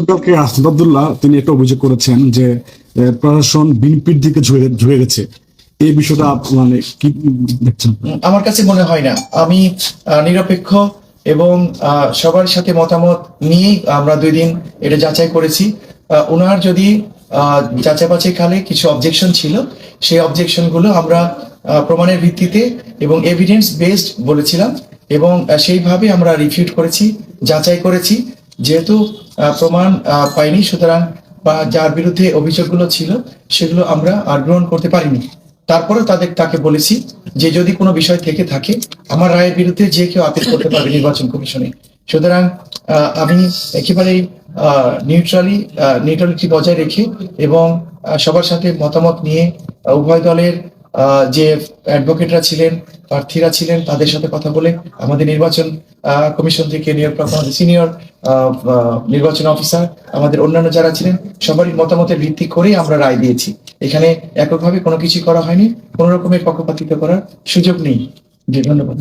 গতকালকে আসিফ আব্দুল্লাহ, তিনি একটা অভিযোগ করেছেন যে প্রশাসন বিএনপির দিকে ঝুঁকে গেছে। এই বিষয়টা মানে কি দেখছেন? আমার কাছে মনে হয় না। আমি নিরপেক্ষ এবং সবার সাথে মতামত নিয়েই আমরা দুই দিন এটা যাচাই করেছি। ওনার যদি যাচাই বাছাই কালে কিছু অবজেকশন ছিল, সেই অবজেকশনগুলো আমরা প্রমাণের ভিত্তিতে এবং এভিডেন্স বেসড বলেছিলাম এবং সেইভাবে আমরা রিফিউট করেছি, যাচাই করেছি। যেহেতু প্রমাণ পাইনি, সুতরাং, বা যার বিরুদ্ধে অভিযোগগুলো ছিল, সেগুলো আমরা আর গ্রহণ করতে পারিনি। তারপরে তাদের, তাকে বলেছি যে যদি কোনো বিষয় থেকে থাকে, আমার রায়ের বিরুদ্ধে যে কেউ আপিল করতে পারবে নির্বাচন কমিশনে। সুতরাং আমি একেবারেই নিউট্রালি নিউট্রালিটি বজায় রেখে এবং সবার সাথে মতামত নিয়ে উভয় দলের যে অ্যাডভোকেটরা ছিলেন, প্রার্থীরা ছিলেন, তাদের সাথে কথা বলে আমাদের নির্বাচন কমিশন থেকে আমাদের সিনিয়র নির্বাচন অফিসার আমাদের অন্যান্য যারা ছিলেন, সবারই মতামতের ভিত্তি করেই আমরা রায় দিয়েছি। এখানে এককভাবে কোনো কিছু করা হয়নি, কোনো রকমের পক্ষপাতিত্ব করার সুযোগ নেই। ধন্যবাদ।